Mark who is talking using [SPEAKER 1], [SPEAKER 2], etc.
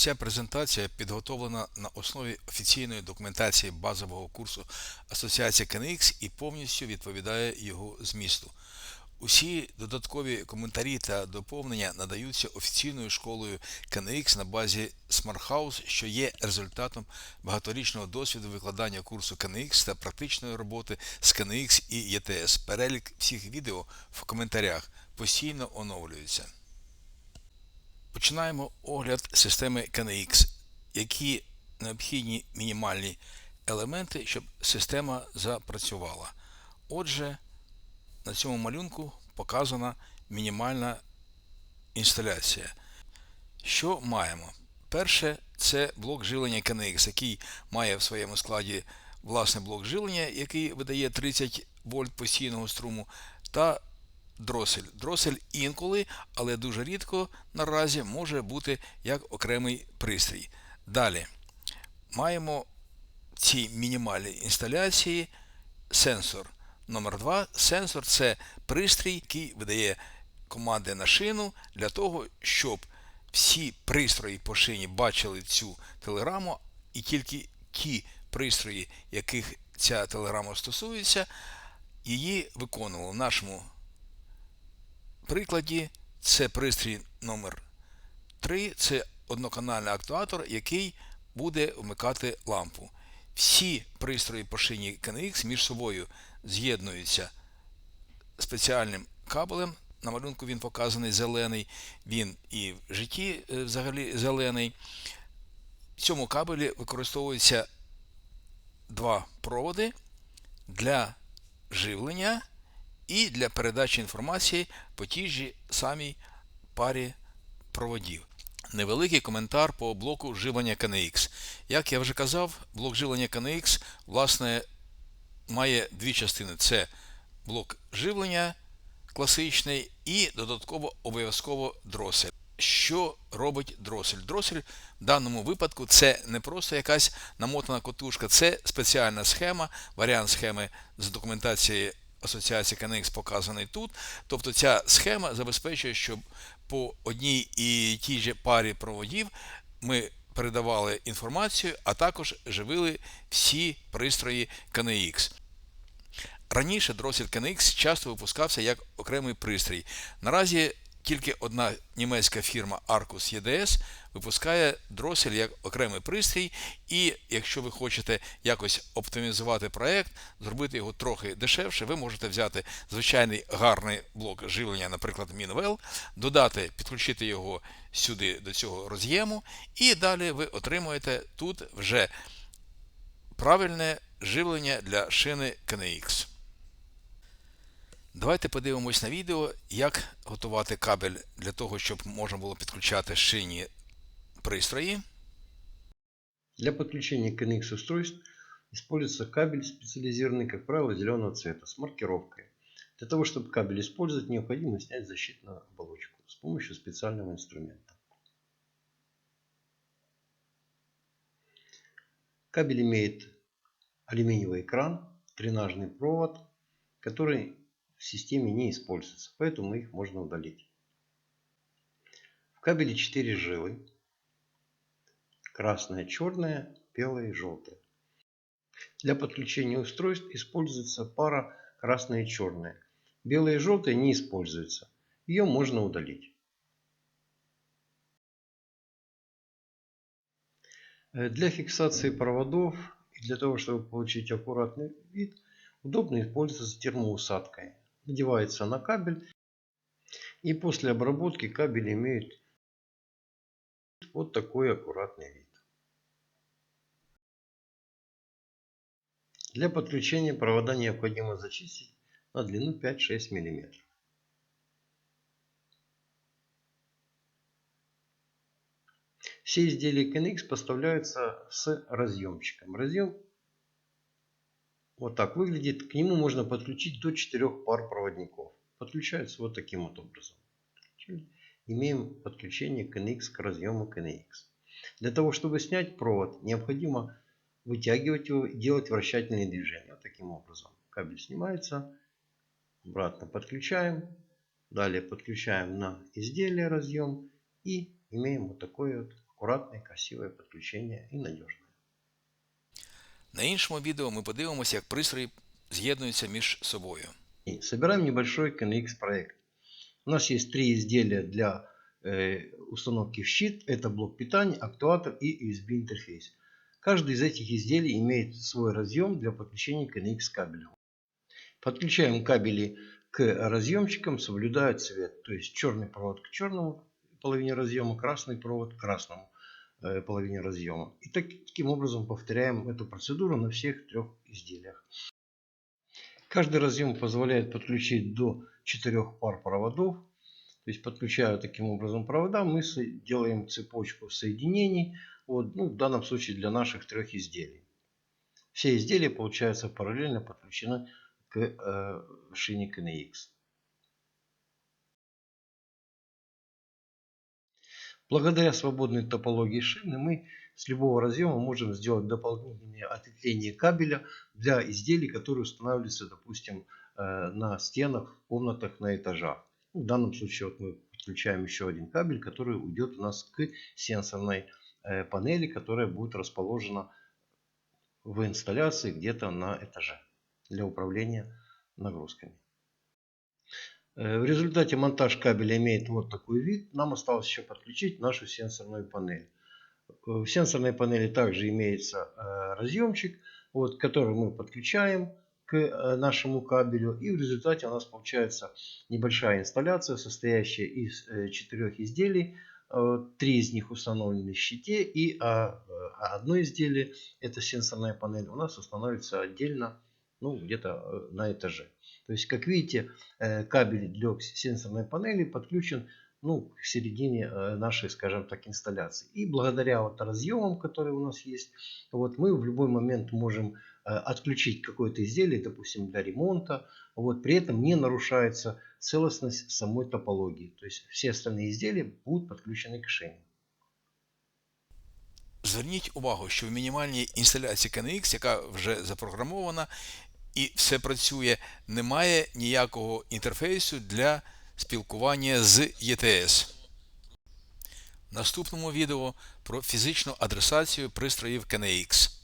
[SPEAKER 1] Ця презентація підготовлена на основі офіційної документації базового курсу Асоціації KNX і повністю відповідає його змісту. Усі додаткові коментарі та доповнення надаються офіційною школою KNX на базі SmartHouse, що є результатом багаторічного досвіду викладання курсу KNX та практичної роботи з KNX і ETS. Перелік всіх відео в коментарях постійно оновлюється. Починаємо огляд системи KNX, які необхідні мінімальні елементи, щоб система запрацювала. Отже, на цьому малюнку показана мінімальна інсталяція. Що маємо? Перше, це блок живлення KNX, який має в своєму складі власний блок живлення, який видає 30 вольт постійного струму, та дросель. Дросель інколи, але дуже рідко наразі може бути як окремий пристрій. Далі маємо в цій мінімальній інсталяції сенсор. Номер 2 сенсор це пристрій, який видає команди на шину для того, щоб всі пристрої по шині бачили цю телеграму, і тільки ті пристрої, яких ця телеграма стосується, її виконували в нашому прикладі це пристрій номер 3 це одноканальний актуатор, який буде вмикати лампу. Всі пристрої по шині KNX між собою з'єднуються спеціальним кабелем. На малюнку він показаний зелений, він і в житті е, взагалі зелений. В цьому кабелі використовуються два проводи для живлення і для передачі інформації по тій же самій парі проводів. Невеликий коментар по блоку живлення KNX. Як я вже казав, блок живлення KNX власне має дві частини: це блок живлення класичний і додатково обов'язково дросель. Що робить дросель? Дросель в даному випадку це не просто якась намотана котушка, це спеціальна схема, варіант схеми з документації асоціації KNX показаний тут. Тобто ця схема забезпечує, щоб по одній і тій же парі проводів ми передавали інформацію, а також живили всі пристрої KNX. Раніше дросель KNX часто випускався як окремий пристрій. Наразі тільки одна німецька фірма Arcus EDS випускає дросель як окремий пристрій, і якщо ви хочете якось оптимізувати проект, зробити його трохи дешевше, ви можете взяти звичайний гарний блок живлення, наприклад, Minwell, додати, підключити його сюди до цього роз'єму, і далі ви отримуєте тут вже правильне живлення для шини KNX. Давайте подивимось на відео, як готувати кабель для того, щоб можна було підключати шині пристрої.
[SPEAKER 2] Для подключения к NX устройств используется кабель специализированный, как правило, зеленого цвета с маркировкой. Для того, чтобы кабель использовать, необходимо снять защитную оболочку с помощью специального инструмента. Кабель имеет алюминиевый экран, тренажный провод, который в системе не используются, поэтому их можно удалить. В кабеле 4 жилы. Красная, черная, белая и желтая. Для подключения устройств используется пара красная и черная. Белая и желтая не используется. Ее можно удалить. Для фиксации проводов и для того, чтобы получить аккуратный вид, удобно использоваться термоусадкой надевается на кабель. И после обработки кабель имеет вот такой аккуратный вид. Для подключения провода необходимо зачистить на длину 5-6 мм. Все изделия KNX поставляются с разъемчиком. Разъем вот так выглядит. К нему можно подключить до 4 пар проводников. Подключается вот таким вот образом. Имеем подключение KNX к разъему KNX. Для того, чтобы снять провод, необходимо вытягивать его и делать вращательные движения. Вот таким образом. Кабель снимается. Обратно подключаем. Далее подключаем на изделие разъем. И имеем вот такой вот аккуратное, красивое подключение и надежное.
[SPEAKER 1] На іншому відео ми подивимося, як пристрої з'єднуються між собою.
[SPEAKER 2] И собираем небольшой KNX проект. У нас есть три изделия для э, установки в щит. Это блок питания, актуатор и USB интерфейс. Каждый из этих изделий имеет свой разъем для подключения к NX кабелю. Подключаем кабели к разъемчикам, соблюдая цвет. То есть черный провод к черному половине разъема, красный провод к красному э, половине разъема. И так- таким образом повторяем эту процедуру на всех трех изделиях. Каждый разъем позволяет подключить до 4 пар проводов. То есть подключая таким образом провода, мы делаем цепочку соединений. Вот, ну, в данном случае для наших трех изделий. Все изделия, получается, параллельно подключены к э, шине KNX. Благодаря свободной топологии шины мы с любого разъема можем сделать дополнительные ответвления кабеля для изделий, которые устанавливаются, допустим, э, на стенах, комнатах, на этажах. В данном случае вот мы подключаем еще один кабель, который уйдет у нас к сенсорной э, панели, которая будет расположена в инсталляции где-то на этаже для управления нагрузками. Э, В результате монтаж кабеля имеет вот такой вид. Нам осталось еще подключить нашу сенсорную панель. Э, В сенсорной панели также имеется э, разъемчик, вот, который мы подключаем к нашему кабелю. И в результате у нас получается небольшая инсталляция, состоящая из четырех изделий. Три из них установлены в щите, и а, одно изделие, это сенсорная панель, у нас установится отдельно, ну, где-то на этаже. То есть, как видите, э, кабель для сенсорной панели подключен ну, к середине э, нашей, скажем так, инсталляции. И благодаря вот разъемам, которые у нас есть, вот мы в любой момент можем э, отключить какое-то изделие, допустим, для ремонта. Вот, при этом не нарушается целостность самой топологии. То есть все остальные изделия будут подключены к шине.
[SPEAKER 1] Зверніть увагу, що в мінімальній інсталяції KNX, яка вже запрограмована і все працює, немає ніякого інтерфейсу для спілкування з ETS. В наступному відео про фізичну адресацію пристроїв KNX.